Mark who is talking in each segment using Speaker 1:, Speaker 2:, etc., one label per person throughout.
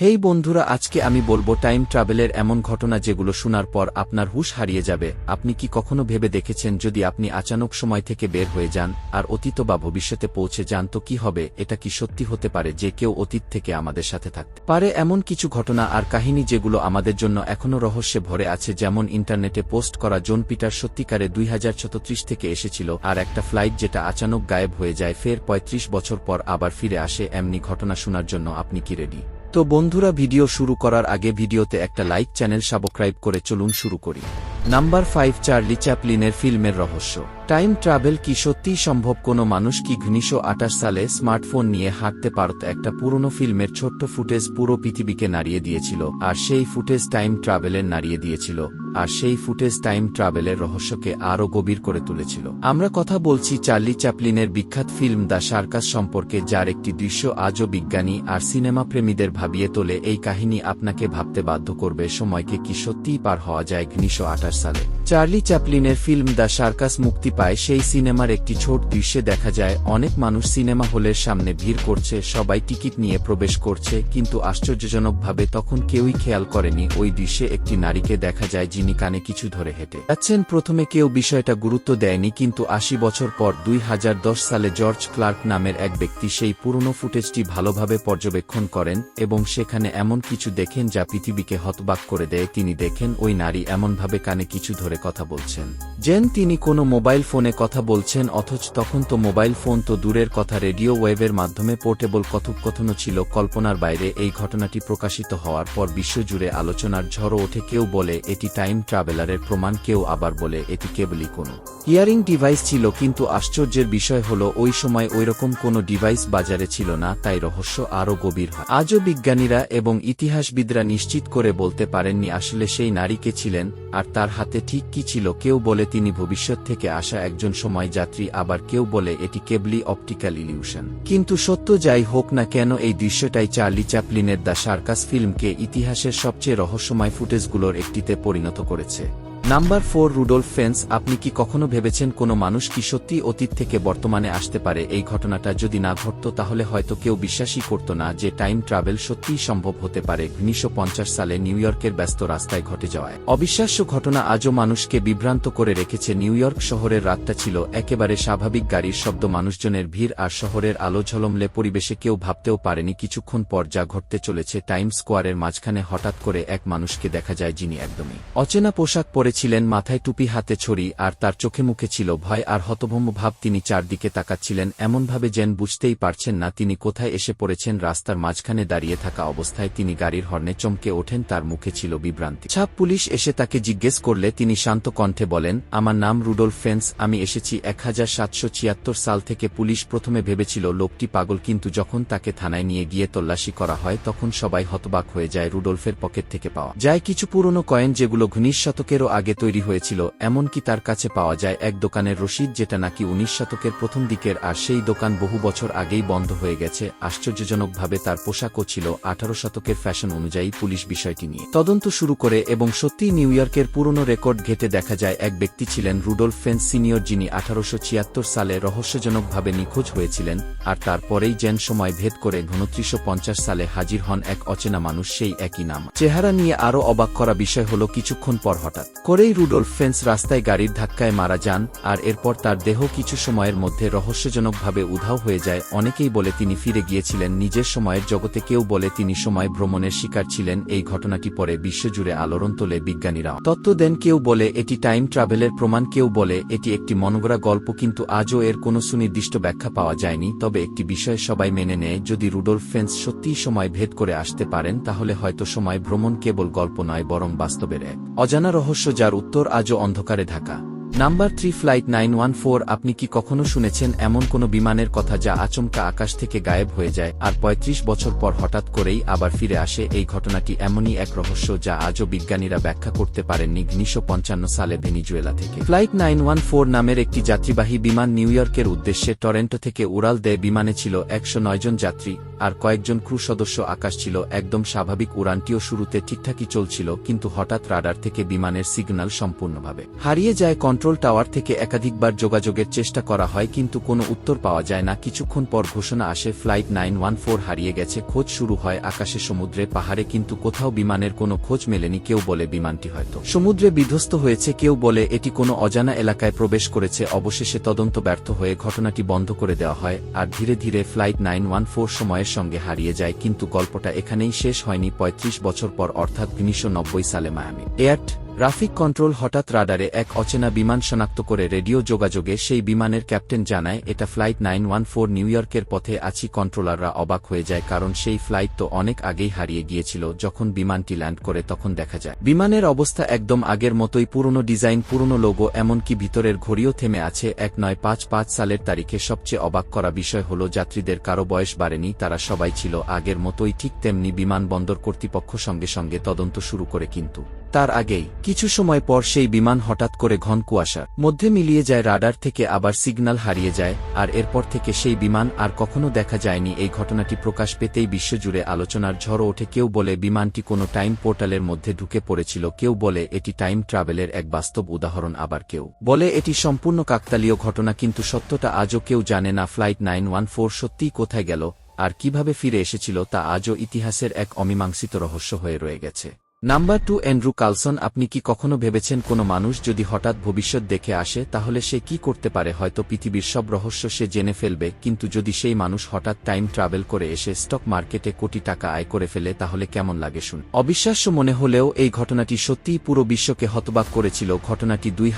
Speaker 1: হেই বন্ধুরা, আজকে আমি বলব টাইম ট্রাভেলের এমন ঘটনা যেগুলো শোনার পর আপনার হুশ হারিয়ে যাবে। আপনি কি কখনো ভেবে দেখেছেন যদি আপনি আচানক সময় থেকে বের হয়ে যান আর অতীত বা ভবিষ্যতে পৌঁছে যান, তো কি হবে? এটা কি সত্যি হতে পারে যে কেউ অতীত থেকে আমাদের সাথে থাকতে পারে? এমন কিছু ঘটনা আর কাহিনী যেগুলো আমাদের জন্য এখনও রহস্যে ভরে আছে, যেমন ইন্টারনেটে পোস্ট করা জন পিটার সত্যিকারে দুই হাজার থেকে এসেছিল আর একটা ফ্লাইট যেটা আচানক গায়েব হয়ে যায়, ফের ৩৫ বছর পর আবার ফিরে আসে, এমনি ঘটনা শোনার জন্য আপনি কি রেডি তো বন্ধুরা, ভিডিও শুরু করার আগে ভিডিওতে একটা লাইক, চ্যানেল সাবস্ক্রাইব করে চলুন শুরু করি। নাম্বার ফাইভ চার্লি চ্যাপলিনের ফিল্মের রহস্য। টাইম ট্রাভেল কি সত্যিই সম্ভব? কোনো মানুষ কি উনিশশো সালে স্মার্টফোন নিয়ে হাঁটতে পারত? একটা পুরনো ফিল্মের ছোট্ট ফুটেজ পুরো পৃথিবীকে নাড়িয়ে দিয়েছিল, আর সেই ফুটেজ টাইম ট্রাভেলের নাড়িয়ে দিয়েছিল, আর সেই ফুটেজ টাইম ট্রাভেলের রহস্যকে আরও গভীর করে তুলেছিল। আমরা কথা বলছি চার্লি চ্যাপলিনের বিখ্যাত ফিল্ম দ্য সার্কাস সম্পর্কে, যার একটি দৃশ্য আজও বিজ্ঞানী আর সিনেমা প্রেমীদের ভাবিয়ে তোলে। এই কাহিনী আপনাকে ভাবতে বাধ্য করবে সময়কে কি সত্যিই পার হওয়া যায় উনিশশো আঠাশ সালে। চার্লি চ্যাপলিনের ফিল্ম দ্য সার্কাস মুক্তি পায় সেই সিনেমার একটি ছোট দৃশ্যে দেখা যায়, অনেক মানুষ সিনেমা হলের সামনে ভিড় করছে, সবাই টিকিট নিয়ে প্রবেশ করছে, কিন্তু আশ্চর্যজনকভাবে তখন কেউই খেয়াল করেনি, ওই দৃশ্যে একটি নারীকে দেখা যায় যিনি কানে কিছু ধরে হেঁটে যাচ্ছেন। প্রথমে কেউ বিষয়টা গুরুত্ব দেয়নি, কিন্তু আশি বছর পর দুই হাজার দশ সালে জর্জ ক্লার্ক নামের এক ব্যক্তি সেই পুরনো ফুটেজটি ভালোভাবে পর্যবেক্ষণ করেন এবং সেখানে এমন কিছু দেখেন যা পৃথিবীকে হতবাক করে দেয়। তিনি দেখেন, ওই নারী এমনভাবে কানে কিছু ধরে কথা বলছেন। যেন তিনি কোনো মোবাইল ফোনে কথা বলছেন অথচ তখন তো মোবাইল ফোন তো দূরের কথা, রেডিও ওয়েভের মাধ্যমে পোর্টেবল কথোপকথনও ছিল। কল্পনার বাইরে এই ঘটনাটি প্রকাশিত হওয়ার পর বিশ্বজুড়ে আলোচনার ঝড়ো ওঠে। কেউ বলে, এটি টাইম ট্রাভেলারের প্রমাণ, কেউ আবার বলে, এটি কেবলই কোনো হিয়ারিং ডিভাইস ছিল। কিন্তু আশ্চর্যের বিষয় হল, ওই সময় ওইরকম কোনো ডিভাইস বাজারে ছিল না, তাই রহস্য আরও গভীর হয়। আজও বিজ্ঞানীরা এবং ইতিহাসবিদরা নিশ্চিত করে বলতে পারেননি আসলে সেই নারীকে ছিলেন আর তার হাতে ঠিক কি ছিল কেউ বলে তিনি ভবিষ্যৎ থেকে আসা একজন সময় যাত্রী, আবার কেউ বলে এটি কেবলি অপটিক্যাল ইলিউশন। কিন্তু সত্য যাই হোক না কেন এই দৃশ্যটাই চার্লি চ্যাপলিনের দ্য সার্কাস ফিল্মকে ইতিহাসের সবচেয়ে রহস্যময় ফুটেজগুলোর একটিতে পরিণত করেছে। নাম্বার ফোর রুডোল্ফ ফেন্স, আপনি কি কখনো ভেবেছেন কোনো মানুষ কি সত্যি অতীত থেকে বর্তমানে আসতে পারে? এই ঘটনাটা যদি না ঘটত, তাহলে হয়তো কেউ বিশ্বাসই করত না যে টাইম ট্রাভেল সত্যিই সম্ভব হতে পারে। উনিশশো পঞ্চাশ সালে নিউ ইয়র্কের ব্যস্ত রাস্তায় ঘটে যাওয়ায়। অবিশ্বাস্য ঘটনা আজও মানুষকে বিভ্রান্ত করে রেখেছে। নিউ ইয়র্ক শহরের রাতটা ছিল একেবারে স্বাভাবিক গাড়ির শব্দ, মানুষজনের ভিড় আর শহরের আলো ঝলমলে পরিবেশে কেউ ভাবতেও পারেনি কিছুক্ষণ পর যা ঘটতে চলেছে টাইম স্কোয়ারের মাঝখানে হঠাৎ করে এক মানুষকে দেখা যায় যিনি একদমই অচেনা পোশাক পরে ছিলেন মাথায় টুপি, হাতে ছড়ি। আর তার চোখে মুখে ছিল ভয় আর হতভম্ব ভাব। তিনি চারদিকে তাকাচ্ছিলেন, এমনভাবে যেন বুঝতেই পারছেন না তিনি কোথায় এসে পড়েছেন। রাস্তার মাঝখানে দাঁড়িয়ে থাকা অবস্থায় তিনি গাড়ির হর্নে চমকে ওঠেন, তার মুখে ছিল বিভ্রান্তি। ছাপ পুলিশ এসে তাকে জিজ্ঞেস করলে তিনি শান্ত কণ্ঠে বলেন, আমার নাম রুডোল্ফ ফেন্স, আমি এসেছি এক হাজার সাতশো ছিয়াত্তর সাল থেকে পুলিশ প্রথমে ভেবেছিল লোকটি পাগল, কিন্তু যখন তাকে থানায় নিয়ে গিয়ে তল্লাশি করা হয়, তখন সবাই হতবাক হয়ে যায় রুডোল্ফের পকেট থেকে পাওয়া। যায় কিছু পুরনো কয়েন, যেগুলো ঘনিশ শতকেরও আগে তৈরি হয়েছিল, এমনকি তার কাছে পাওয়া যায় এক দোকানের রসিদ যেটা নাকি উনিশ শতকের প্রথম দিকের, আর সেই দোকান বহু বছর আগেই বন্ধ হয়ে গেছে। আশ্চর্যজনকভাবে তার পোশাকও ছিল আঠারো শতকের ফ্যাশন অনুযায়ী পুলিশ বিষয়টি নিয়ে। তদন্ত শুরু করে এবং সত্যিই নিউ ইয়র্কের পুরনো রেকর্ড ঘেটে দেখা যায়, এক ব্যক্তি ছিলেন রুডোল্ফ ফেন্স সিনিয়র যিনি আঠারোশো ছিয়াত্তর সালে রহস্যজনকভাবে নিখোঁজ হয়েছিলেন, আর তারপরেই যেন সময় ভেদ করে ঘনত্রিশশো সালে হাজির হন এক অচেনা মানুষ, সেই একই নাম। চেহারা নিয়ে আরও অবাক করা বিষয় হল, কিছুক্ষণ পর হঠাৎ করেই রুডোল্ফ ফেন্স রাস্তায় গাড়ির ধাক্কায় মারা যান, আর এরপর তার দেহ কিছু সময়ের মধ্যে রহস্যজনকভাবে উধাও হয়ে যায়। অনেকেই বলে তিনি ফিরে গিয়েছিলেন, নিজের সময়ের জগতে কেউ বলে তিনি সময় ভ্রমণের শিকার ছিলেন। এই ঘটনাটি পরে বিশ্বজুড়ে আলোড়ন তোলে বিজ্ঞানীরা। তত্ত্ব দেন কেউ বলে, এটি টাইম ট্রাভেলের প্রমাণ। কেউ বলে, এটি একটি মনগড়া গল্প, কিন্তু আজও এর কোনো সুনির্দিষ্ট ব্যাখ্যা পাওয়া যায়নি। তবে একটি বিষয় সবাই মেনে নেয়, যদি রুডোল্ফ ফেন্স সত্যিই সময় ভেদ করে আসতে পারেন, তাহলে হয়তো সময় ভ্রমণ কেবল গল্প নয়, বরং বাস্তবের এক। অজানা রহস্য যার উত্তর আজও অন্ধকারে Dhaka. Number three flight nine one four আপনি কি কখনো শুনেছেন এমন কোনো বিমানের কথা যা আচমকা আকাশ থেকে গায়েব হয়ে যায়, আর ৩৫ বছর পর হঠাৎ করেই আবার ফিরে আসে? এই ঘটনাটি এমনই এক রহস্য যা আজও বিজ্ঞানীরা ব্যাখ্যা করতে পারেননি উনিশশো পঞ্চান্ন সালে ভেনিজুয়েলা থেকে। ফ্লাইট নাইন ওয়ান ফোর নামের একটি যাত্রীবাহী বিমান নিউ ইয়র্কের উদ্দেশ্যে টরেন্টো থেকে উড়াল দেয় বিমানে ছিল একশো নয় জন যাত্রী, আর কয়েকজন ক্রু সদস্য আকাশ ছিল একদম স্বাভাবিক উড়ানটিও শুরুতে ঠিকঠাকই চলছিল, কিন্তু হঠাৎ রাডার থেকে বিমানের সিগন্যাল সম্পূর্ণভাবে হারিয়ে যায়। কন্ট্রোল কন্ট্রোল টাওয়ার থেকে একাধিকবার যোগাযোগের চেষ্টা করা হয় কিন্তু কোনো উত্তর পাওয়া যায় না। কিছুক্ষণ পর ঘোষণা আসে, ফ্লাইট নাইন ওয়ান ফোর হারিয়ে গেছে, খোঁজ শুরু হয় আকাশে সমুদ্রে পাহাড়ে কিন্তু কোথাও বিমানের কোনো খোঁজ মেলেনি, কেউ বলে বিমানটি হয়তো সমুদ্রে বিধ্বস্ত হয়েছে, কেউ বলে এটি কোনো অজানা এলাকায় প্রবেশ করেছে, অবশেষে তদন্ত ব্যর্থ হয়ে ঘটনাটি বন্ধ করে দেওয়া হয়, আর ধীরে ধীরে ফ্লাইট নাইন ওয়ান ফোর সময়ের সঙ্গে হারিয়ে যায়, কিন্তু গল্পটা এখানেই শেষ হয়নি ৩৫ বছর পর অর্থাৎ উনিশশো নব্বই সালে মায়ামি। এয়ার্ট ট্রাফিক কন্ট্রোল হঠাৎ রাডারে এক অচেনা বিমান শনাক্ত করে রেডিও যোগাযোগে সেই বিমানের ক্যাপ্টেন জানায়, এটা flight nine one four new ইয়র্কের পথে আছি। কন্ট্রোলাররা অবাক হয়ে যায় কারণ সেই ফ্লাইট তো অনেক আগেই হারিয়ে গিয়েছিল। যখন বিমানটি ল্যান্ড করে তখন দেখা যায়, বিমানের অবস্থা একদম আগের মতোই পুরনো ডিজাইন, পুরনো লোগো, এমনকি ভিতরের ঘড়িও থেমে আছে। এক নয় পাঁচ পাঁচ সালের তারিখে সবচেয়ে অবাক করা বিষয় হল, যাত্রীদের কারও বয়স বাড়েনি, তারা সবাই ছিল আগের মতোই ঠিক তেমনি বিমানবন্দর কর্তৃপক্ষ সঙ্গে সঙ্গে তদন্ত শুরু করে কিন্তু। তার আগেই, কিছু সময় পর সেই বিমান হঠাৎ করে ঘন কুয়াশার মধ্যে মিলিয়ে যায় রাডার থেকে আবার সিগন্যাল হারিয়ে যায়, আর এরপর থেকে সেই বিমান আর কখনো দেখা যায়নি। এই ঘটনাটি প্রকাশ পেতেই বিশ্বজুড়ে আলোচনার ঝড় ওঠে। কেউ বলে বিমানটি কোনো টাইম পোর্টালের মধ্যে ঢুকে পড়েছিল, কেউ বলে এটি টাইম ট্রাভেলের এক বাস্তব উদাহরণ, আবার কেউ বলে এটি সম্পূর্ণ কাকতালীয় ঘটনা, কিন্তু সত্যটা আজও কেউ জানে না। ফ্লাইট নাইন ওয়ান ফোর সত্যিই কোথায় গেল আর কীভাবে ফিরে এসেছিল তা আজও ইতিহাসের এক অমীমাংসিত রহস্য হয়ে রয়ে গেছে। নাম্বার টু, অ্যান্ড্রু কালসন, আপনি কি কখনো ভেবেছেন কোনো মানুষ যদি হঠাৎ ভবিষ্যৎ দেখে আসে, তাহলে সে কি করতে পারে? হয়তো পৃথিবীর সব রহস্য সে জেনে ফেলবে, কিন্তু যদি সেই মানুষ হঠাৎ টাইম ট্রাভেল করে এসে স্টক মার্কেটে কোটি টাকা আয় করে ফেলে, তাহলে কেমন লাগে শুন? অবিশ্বাস্য মনে হলেও এই ঘটনাটি সত্যিই পুরো বিশ্বকে হতবাক করেছিল। ঘটনাটি দুই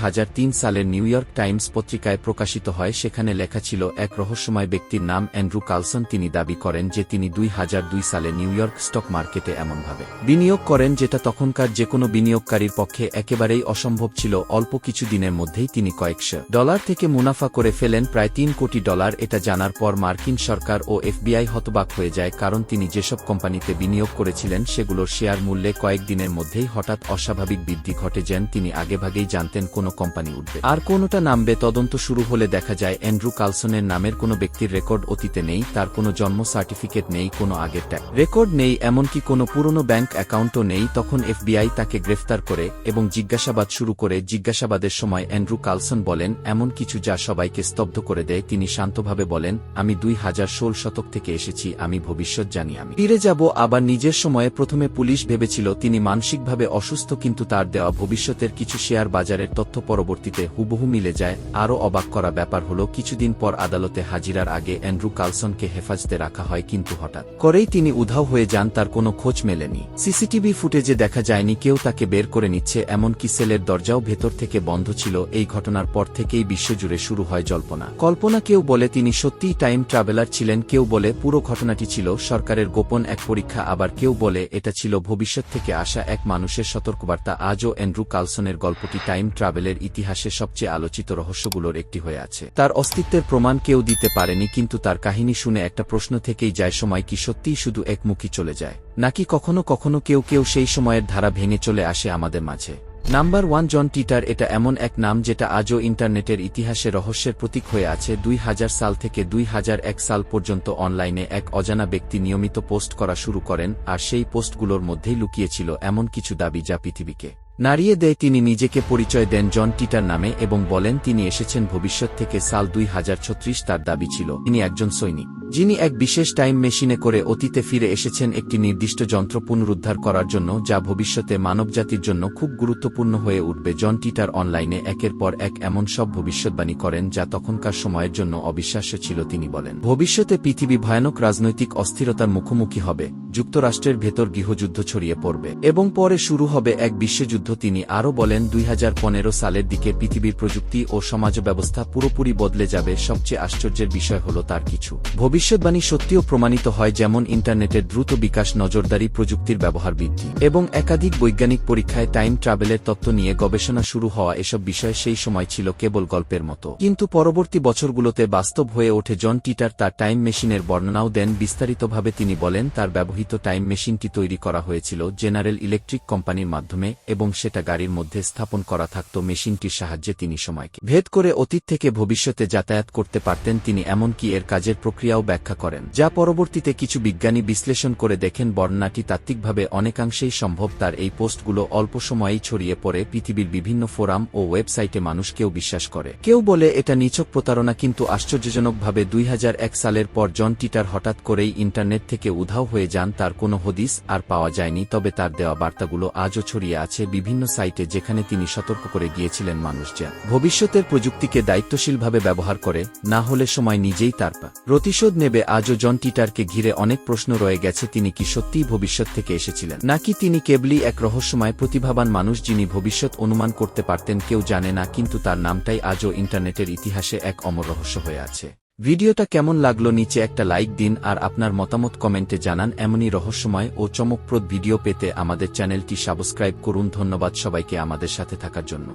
Speaker 1: সালের নিউ ইয়র্ক টাইমস পত্রিকায় প্রকাশিত হয়, সেখানে লেখা ছিল, এক রহস্যময় ব্যক্তির নাম অ্যান্ড্রু কালসন, তিনি দাবি করেন যে তিনি দুই হাজার দুই সালে নিউ ইয়র্ক স্টক মার্কেটে এমনভাবে বিনিয়োগ করেন, যেটা তখনকার যে কোনো বিনিয়োগকারীর পক্ষে একেবারেই অসম্ভব ছিল, অল্প কিছু দিনের মধ্যেই তিনি কয়েকশো ডলার থেকে মুনাফা করে ফেলেন, প্রায় তিন কোটি ডলার, এটা জানার পর মার্কিন সরকার ও এফবিআই হতবাক হয়ে যায়, কারণ তিনি যেসব কোম্পানিতে বিনিয়োগ করেছিলেন, সেগুলোর শেয়ার মূল্যে কয়েকদিনের মধ্যেই হঠাৎ অস্বাভাবিক বৃদ্ধি ঘটে যেন তিনি আগেভাগেই জানতেন কোনো কোম্পানি উঠবে। আর কোনোটা নামবে, তদন্ত শুরু হলে দেখা যায়, অ্যান্ড্রু কালসনের নামের কোনো ব্যক্তির রেকর্ড অতীতে নেই, তার কোনো জন্ম সার্টিফিকেট নেই, কোনো আগের রেকর্ড নেই, এমনকি কোনো পুরনো ব্যাংক অ্যাকাউন্টও নেই, তখন এফবিআই তাকে গ্রেফতার করে এবং জিজ্ঞাসাবাদ শুরু করে জিজ্ঞাসাবাদের সময় অ্যান্ড্রু কালসন বলেন, এমন কিছু যা সবাইকে স্তব্ধ করে দেয়। তিনি শান্তভাবে বলেন, আমি দুই হাজার ষোল শতক থেকে এসেছি, আমি ভবিষ্যৎ জানি আমি। ফিরে যাব আবার নিজের সময়ে প্রথমে পুলিশ ভেবেছিল তিনি মানসিকভাবে অসুস্থ কিন্তু তার দেওয়া ভবিষ্যতের কিছু শেয়ার বাজারের তথ্য পরবর্তীতে হুবহু মিলে যায়। আরও অবাক করা ব্যাপার হল, কিছুদিন পর আদালতে হাজিরার আগে অ্যান্ড্রু কালসনকে হেফাজতে রাখা হয় কিন্তু হঠাৎ করেই তিনি উধাও হয়ে যান, তার কোনো খোঁজ মেলেনি। সিসিটিভি ফুটেজে দেখা যায়নি কেউ তাকে বের করে নিচ্ছে, এমনকি সেলের দরজাও ভেতর থেকে বন্ধ ছিল। এই ঘটনার পর থেকেই বিশ্বজুড়ে শুরু হয় জল্পনা। কল্পনা কেউ বলে তিনি সত্যিই টাইম ট্রাভেলার ছিলেন, কেউ বলে পুরো ঘটনাটি ছিল সরকারের গোপন এক পরীক্ষা, আবার কেউ বলে এটা ছিল ভবিষ্যৎ থেকে আসা এক মানুষের সতর্কবার্তা। আজও অ্যান্ড্রু কালসনের গল্পটি টাইম ট্রাভেলের ইতিহাসে সবচেয়ে আলোচিত রহস্যগুলোর একটি হয়ে আছে। তার অস্তিত্বের প্রমাণ কেউ দিতে পারেনি, কিন্তু তার কাহিনী শুনে একটা প্রশ্ন থেকেই যায়, সময় কি সত্যিই শুধু একমুখী চলে যায়? নাকি কখনো কখনো কেউ কেউ সেই সময়ের ধারা ভেঙে চলে আসে আমাদের মাঝে। নাম্বার ওয়ান জন টিটার এটা এমন এক নাম যেটা আজও ইন্টারনেটের ইতিহাসে রহস্যের প্রতীক হয়ে আছে। দুই হাজার সাল থেকে দুই হাজার এক সাল পর্যন্ত অনলাইনে এক অজানা ব্যক্তি নিয়মিত পোস্ট করা শুরু করেন আর সেই পোস্টগুলোর মধ্যেই লুকিয়েছিল এমন কিছু দাবি যা পৃথিবীকে নাড়িয়ে দেয়। তিনি নিজেকে পরিচয় দেন জন টিটার নামে এবং বলেন তিনি এসেছেন ভবিষ্যৎ থেকে সাল দুই হাজার ছত্রিশ তার দাবি ছিল। তিনি একজন সৈনিক। যিনি এক বিশেষ টাইম মেশিনে করে অতীতে ফিরে এসেছেন একটি নির্দিষ্ট যন্ত্র পুনরুদ্ধার করার জন্য, যা ভবিষ্যতে মানবজাতির জন্য খুব গুরুত্বপূর্ণ হয়ে উঠবে। জন টিটার অনলাইনে একের পর এক এমন সব ভবিষ্যৎবাণী করেন, যা তখনকার সময়ের জন্য অবিশ্বাস্য ছিল, তিনি বলেন। ভবিষ্যতে পৃথিবী ভয়ানক রাজনৈতিক অস্থিরতার মুখোমুখি হবে। যুক্তরাষ্ট্রের ভেতর গৃহযুদ্ধ ছড়িয়ে পড়বে এবং পরে শুরু হবে এক বিশ্বযুদ্ধ। তিনি আরও বলেন, দুই হাজার পনেরো সালের দিকে পৃথিবীর প্রযুক্তি ও সমাজ ব্যবস্থা পুরোপুরি বদলে যাবে। সবচেয়ে আশ্চর্যের বিষয় হল তার কিছু। ভবিষ্যৎবাণী সত্যিও প্রমাণিত হয়, যেমন ইন্টারনেটের দ্রুত বিকাশ, নজরদারি, প্রযুক্তির ব্যবহার বৃদ্ধি এবং একাধিক বৈজ্ঞানিক পরীক্ষায় টাইম ট্রাভেলের তত্ত্ব নিয়ে গবেষণা শুরু হওয়া। এসব বিষয় সেই সময় ছিল কেবল গল্পের মতো। কিন্তু পরবর্তী বছরগুলোতে বাস্তব হয়ে ওঠে জন টিটার। তার টাইম মেশিনের বর্ণনাও দেন। বিস্তারিতভাবে তিনি বলেন, তার ব্যবহৃত টাইম মেশিনটি তৈরি করা হয়েছিল জেনারেল ইলেকট্রিক কোম্পানির মাধ্যমে এবং সেটা গাড়ির মধ্যে স্থাপন করা থাকত মেশিনটির সাহায্যে তিনি সময়কে ভেদ করে অতীত থেকে ভবিষ্যতে যাতায়াত করতে পারতেন তিনি এমনকি এর কাজের প্রক্রিয়াও ব্যাখ্যা করেন, যা পরবর্তীতে কিছু বিজ্ঞানী বিশ্লেষণ করে দেখেন বর্ণনাটি তাত্ত্বিকভাবে অনেকাংশেই সম্ভব তার এই পোস্টগুলো অল্প সময়েই ছড়িয়ে পড়ে পৃথিবীর বিভিন্ন ফোরাম ও ওয়েবসাইটে মানুষ কেউ বিশ্বাস করে। কেউ বলে এটা নিছক প্রতারণা কিন্তু আশ্চর্যজনকভাবে দুই হাজার এক সালের পর জন টিটার হঠাৎ করেই ইন্টারনেট থেকে উধাও হয়ে যান তার কোনো হদিস আর পাওয়া যায়নি, তবে তার দেওয়া বার্তাগুলো আজও ছড়িয়ে আছে বিভিন্ন সাইটে যেখানে তিনি সতর্ক করে গিয়েছিলেন মানুষ যেন ভবিষ্যতের প্রযুক্তিকে দায়িত্বশীলভাবে ব্যবহার করে, না হলে সময় নিজেই তার পা। প্রতিশোধ নেবে আজও জন টিটারকে ঘিরে অনেক প্রশ্ন রয়ে গেছে, তিনি কি সত্যিই ভবিষ্যৎ থেকে এসেছিলেন? নাকি তিনি কেবলই এক রহস্যময় প্রতিভাবান মানুষ যিনি ভবিষ্যৎ অনুমান করতে পারতেন কেউ জানে না, কিন্তু তার নামটাই আজও ইন্টারনেটের ইতিহাসে এক অমর রহস্য হয়ে আছে। ভিডিওটা কেমন লাগল নিচে একটা লাইক দিন আর আপনার মতামত কমেন্টে জানান, এমনই রহস্যময় ও চমকপ্রদ ভিডিও পেতে আমাদের চ্যানেলটি সাবস্ক্রাইব করুন। ধন্যবাদ সবাইকে আমাদের সাথে থাকার জন্য।